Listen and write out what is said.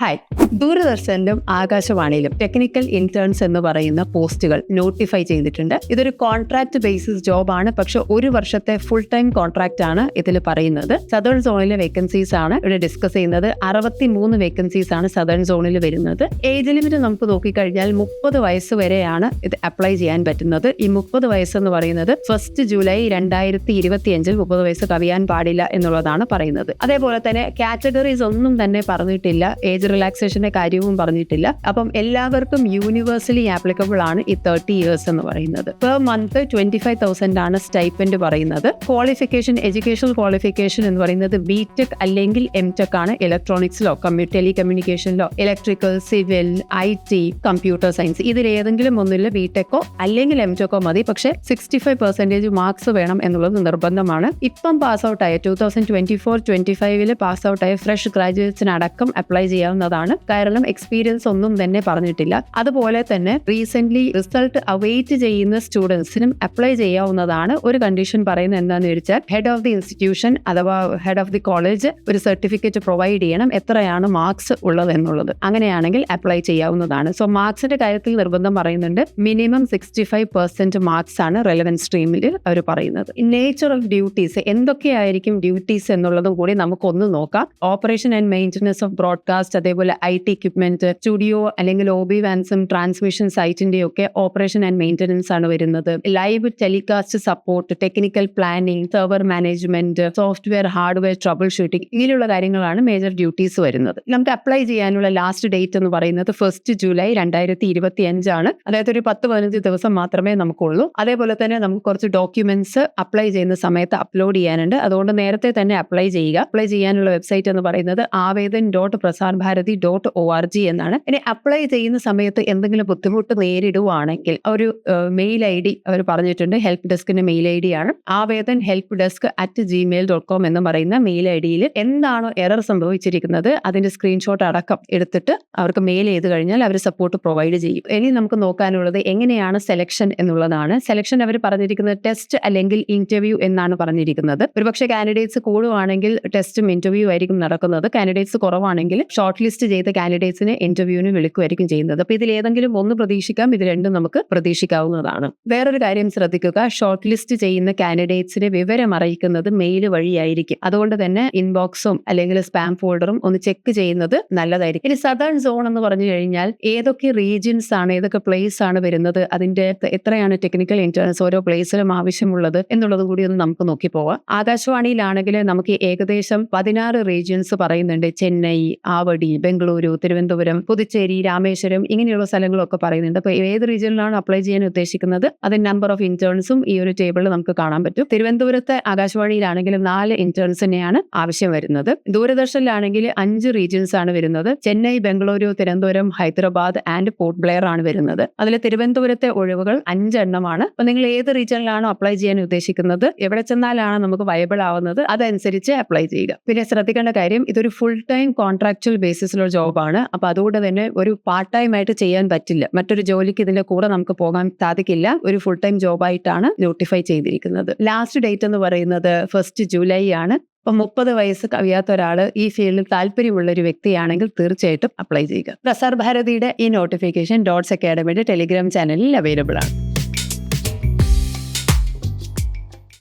Hi ദൂരദർശനിലും ആകാശവാണിയിലും technical interns എന്ന് പറയുന്ന പോസ്റ്റുകൾ നോട്ടിഫൈ ചെയ്തിട്ടുണ്ട്. ഇതൊരു കോൺട്രാക്ട് ബേസിസ് ജോബാണ് പക്ഷെ ഒരു വർഷത്തെ ഫുൾ ടൈം കോൺട്രാക്ട് ആണ് ഇതിൽ പറയുന്നത്. സദേൺ സോണിലെ വേക്കൻസീസ് ആണ് ഇവിടെ ഡിസ്കസ് ചെയ്യുന്നത്. അറുപത്തി മൂന്ന് വേക്കൻസീസ് ആണ് സദേൺ സോണിൽ വരുന്നത്. ഏജ് ലിമിറ്റ് നമുക്ക് നോക്കിക്കഴിഞ്ഞാൽ മുപ്പത് വയസ്സ് വരെയാണ് ഇത് അപ്ലൈ ചെയ്യാൻ പറ്റുന്നത്. ഈ മുപ്പത് വയസ്സ് എന്ന് പറയുന്നത് ഫസ്റ്റ് ജൂലൈ രണ്ടായിരത്തി ഇരുപത്തി അഞ്ചിൽ മുപ്പത് വയസ്സ് കവിയാൻ പാടില്ല എന്നുള്ളതാണ് പറയുന്നത്. അതേപോലെ തന്നെ കാറ്റഗറീസ് ഒന്നും തന്നെ പറഞ്ഞിട്ടില്ല. ഏജ് റിലാക്സേഷന്റെ കാര്യവും പറഞ്ഞിട്ടില്ല. അപ്പം എല്ലാവർക്കും യൂണിവേഴ്സലി ആപ്ലിക്കബിൾ ആണ് ഈ തേർട്ടി ഇയേഴ്സ് എന്ന് പറയുന്നത്. Per month twenty five thousand ആണ് സ്റ്റൈപ്പൻഡ് പറയുന്നത്. ക്വാളിഫിക്കേഷൻ എഡ്യൂക്കേഷണൽ ക്വാളിഫിക്കേഷൻ എന്ന് പറയുന്നത് ബി ടെക് അല്ലെങ്കിൽ എം ടെക് ആണ്. ഇലക്ട്രോണിക്സിലോ കമ്മ്യൂ ടെലി കമ്മ്യൂണിക്കേഷനിലോ electrical civil I T computer science ഇതിൽ ഏതെങ്കിലും ഒന്നിൽ ബി ടെക്കോ അല്ലെങ്കിൽ എം ടെക്കോ മതി. പക്ഷേ സിക്സ്റ്റി ഫൈവ് പെർസെന്റേജ് മാർക്സ് വേണം എന്നുള്ളത് നിർബന്ധമാണ്. ഇപ്പം pass ഔട്ടായ two thousand twenty four twenty ഫൈവിൽ പാസ് ഔട്ടായ ഫ്രഷ് ഗ്രാജുവേറ്റ്സിന് അടക്കം അപ്ലൈ ചെയ്യാവുന്നതാണ് കാരണം എക്സ്പീരിയൻസ് ഒന്നും തന്നെ പറഞ്ഞിട്ടില്ല. അതുപോലെ തന്നെ റീസെന്റ് റിസൾട്ട് അവൈറ്റ് ചെയ്യുന്ന സ്റ്റുഡൻസിനും അപ്ലൈ ചെയ്യാവുന്നതാണ് ഒരു കണ്ടീഷൻ പറയുന്നത് എന്താണെന്ന് ചോദിച്ചാൽ ഹെഡ് ഓഫ് ദി ഇൻസ്റ്റിറ്റ്യൂഷൻ അഥവാ ഹെഡ് ഓഫ് ദി കോളേജ് ഒരു സർട്ടിഫിക്കറ്റ് പ്രൊവൈഡ് ചെയ്യണം. എത്രയാണ് മാർക്സ് ഉള്ളത് എന്നുള്ളത്. അങ്ങനെയാണെങ്കിൽ അപ്ലൈ ചെയ്യാവുന്നതാണ്. സോ മാർക്സിന്റെ കാര്യത്തിൽ നിർബന്ധം പറയുന്നുണ്ട്. Minimum sixty five percent marks ആണ് റെലവൻസ് സ്ട്രീമിൽ അവർ പറയുന്നത്. നേച്ചർ ഓഫ് ഡ്യൂട്ടീസ് എന്തൊക്കെയായിരിക്കും ഡ്യൂട്ടീസ് എന്നുള്ളതും കൂടി നമുക്കൊന്ന് നോക്കാം. Operation and maintenance of broadcast അതേപോലെ ഐ ടി എക്യുപ്മെന്റ് സ്റ്റുഡിയോ അല്ലെങ്കിൽ ഓബി വാൻസും ട്രാൻസ്മിഷൻ സൈറ്റിന്റെ ഒക്കെ ഓപ്പറേഷൻ ആൻഡ് മെയിന്റനൻസ് ആണ് വരുന്നത്. Live telecast support technical planning server management software hardware troubleshooting ഇങ്ങനെയുള്ള കാര്യങ്ങളാണ് മേജർ ഡ്യൂട്ടീസ് വരുന്നത്. നമുക്ക് അപ്ലൈ ചെയ്യാനുള്ള ലാസ്റ്റ് ഡേറ്റ് എന്ന് പറയുന്നത് ഫസ്റ്റ് ജൂലൈ രണ്ടായിരത്തി ഇരുപത്തി അഞ്ചാണ് അതായത് ഒരു പത്ത് പതിനഞ്ച് ദിവസം മാത്രമേ നമുക്കുള്ളൂ. അതേപോലെ തന്നെ നമുക്ക് കുറച്ച് ഡോക്യുമെന്റ്സ് അപ്ലൈ ചെയ്യുന്ന സമയത്ത് അപ്ലോഡ് ചെയ്യാനുണ്ട്. അതുകൊണ്ട് നേരത്തെ തന്നെ അപ്ലൈ ചെയ്യുക. അപ്ലൈ ചെയ്യാനുള്ള വെബ്സൈറ്റ് എന്ന് പറയുന്നത് Avedan dot Prasar dot O R G എന്നാണ്. ഇനി അപ്ലൈ ചെയ്യുന്ന സമയത്ത് എന്തെങ്കിലും ബുദ്ധിമുട്ട് നേരിടുവാണെങ്കിൽ ഒരു മെയിൽ ഐ ഡി അവർ പറഞ്ഞിട്ടുണ്ട്. ഹെൽപ്പ് ഡെസ്കിന്റെ മെയിൽ ഐ ഡി ആണ്. Avedan help desk at Gmail dot com എന്ന് പറയുന്ന മെയിൽ ഐ ഡിയിൽ എന്താണോ എറർ സംഭവിച്ചിരിക്കുന്നത് അതിന്റെ സ്ക്രീൻഷോട്ട് അടക്കം എടുത്തിട്ട് അവർക്ക് മെയിൽ ചെയ്ത് കഴിഞ്ഞാൽ അവർ സപ്പോർട്ട് പ്രൊവൈഡ് ചെയ്യും. ഇനി നമുക്ക് നോക്കാനുള്ളത് എങ്ങനെയാണ് സെലക്ഷൻ എന്നുള്ളതാണ്. സെലക്ഷൻ അവർ പറഞ്ഞിരിക്കുന്നത് ടെസ്റ്റ് അല്ലെങ്കിൽ ഇന്റർവ്യൂ എന്നാണ് പറഞ്ഞിരിക്കുന്നത്. ഒരുപക്ഷെ കാൻഡിഡേറ്റ്സ് കൂടുവാണെങ്കിൽ ടെസ്റ്റും ഇന്റർവ്യൂ ആയിരിക്കും നടക്കുന്നത്. കാൻഡിഡേറ്റ്സ് കുറവാണെങ്കിൽ ഷോർട്ട് ലിസ്റ്റ് ചെയ്ത കാൻഡിഡേറ്റ്സിനെ ഇന്റർവ്യൂവിന് വിളിക്കുമായിരിക്കും ചെയ്യുന്നത്. അപ്പോൾ ഇതിൽ ഏതെങ്കിലും ഒന്ന് പ്രതീക്ഷിക്കാം ഇത് രണ്ടും നമുക്ക് പ്രതീക്ഷിക്കാവുന്നതാണ്. വേറൊരു കാര്യം ശ്രദ്ധിക്കുക ഷോർട്ട് ലിസ്റ്റ് ചെയ്യുന്ന കാൻഡിഡേറ്റ്സിനെ വിവരം അറിയിക്കുന്നത് മെയിൽ വഴിയായിരിക്കും. അതുകൊണ്ട് തന്നെ ഇൻബോക്സും അല്ലെങ്കിൽ സ്പാം ഫോൾഡറും ഒന്ന് ചെക്ക് ചെയ്യുന്നത് നല്ലതായിരിക്കും. ഇനി സദേൺ സോൺ എന്ന് പറഞ്ഞു കഴിഞ്ഞാൽ ഏതൊക്കെ റീജിയൻസ് ആണ് ഏതൊക്കെ പ്ലേസ് ആണ് വരുന്നത് അതിന്റെ എത്രയാണ് ടെക്നിക്കൽ ഇന്റേൺസ് ഓരോ പ്ലേസിലും ആവശ്യമുള്ളത് എന്നുള്ളത് കൂടി ഒന്ന് നമുക്ക് നോക്കി പോവാം. ആകാശവാണിയിലാണെങ്കിൽ നമുക്ക് ഏകദേശം പതിനാറ് റീജിയൻസ് പറയുന്നുണ്ട്. ചെന്നൈ ആവടി ബംഗളൂരു തിരുവനന്തപുരം പുതുച്ചേരി രാമേശ്വരം ഇങ്ങനെയുള്ള സ്ഥലങ്ങളൊക്കെ പറയുന്നുണ്ട്. അപ്പൊ ഏത് റീജിയനിലാണ് അപ്ലൈ ചെയ്യാൻ ഉദ്ദേശിക്കുന്നത്? അതിന് നമ്പർ ഓഫ് ഇന്റേൺസും ഈ ഒരു ടേബിളിൽ നമുക്ക് കാണാൻ പറ്റും. തിരുവനന്തപുരത്തെ ആകാശവാണിയിലാണെങ്കിൽ നാല് ഇന്റേൺസ് ഇന്റേൺസിനെയാണ് ആവശ്യം വരുന്നത്. ദൂരദർശനിലാണെങ്കിൽ അഞ്ച് റീജിയൻസ് ആണ് വരുന്നത്. ചെന്നൈ ബംഗളൂരു തിരുവനന്തപുരം ഹൈദരാബാദ് ആൻഡ് പോർട്ട് ബ്ലെയർ ആണ് വരുന്നത്. അതിൽ തിരുവനന്തപുരത്തെ ഒഴിവുകൾ അഞ്ചെണ്ണമാണ് അപ്പൊ നിങ്ങൾ ഏത് റീജിയനിലാണോ അപ്ലൈ ചെയ്യാൻ ഉദ്ദേശിക്കുന്നത്? എവിടെ ചെന്നാലാണ് നമുക്ക് വയബിൾ ആവുന്നത്? അതനുസരിച്ച് അപ്ലൈ ചെയ്യുക. പിന്നെ ശ്രദ്ധിക്കേണ്ട കാര്യം ഇതൊരു ഫുൾ ടൈം കോൺട്രാക്ച്വൽ ബേസിസിലുള്ള ജോബാണ് അപ്പൊ അതുകൊണ്ട് തന്നെ ഒരു പാർട്ട് ടൈം ആയിട്ട് ചെയ്യാൻ പറ്റില്ല. മറ്റൊരു ജോലിക്ക് ഇതിന്റെ കൂടെ നമുക്ക് പോകാൻ സാധിക്കില്ല. ഒരു ഫുൾ ടൈം ജോബായിട്ടാണ് നോട്ടിഫൈ ചെയ്തിരിക്കുന്നത്. ലാസ്റ്റ് ഡേറ്റ് എന്ന് പറയുന്നത് ഫസ്റ്റ് ജൂലൈ ആണ്. അപ്പൊ മുപ്പത് വയസ്സ് കവിയാത്ത ഒരാൾ ഈ ഫീൽഡിൽ താല്പര്യമുള്ള ഒരു വ്യക്തിയാണെങ്കിൽ തീർച്ചയായിട്ടും അപ്ലൈ ചെയ്യുക. പ്രസാർ ഭാരതിയുടെ ഈ നോട്ടിഫിക്കേഷൻ ഡോട്ട്സ് അക്കാഡമിയുടെ ടെലിഗ്രാം ചാനലിൽ അവൈലബിൾ ആണ്.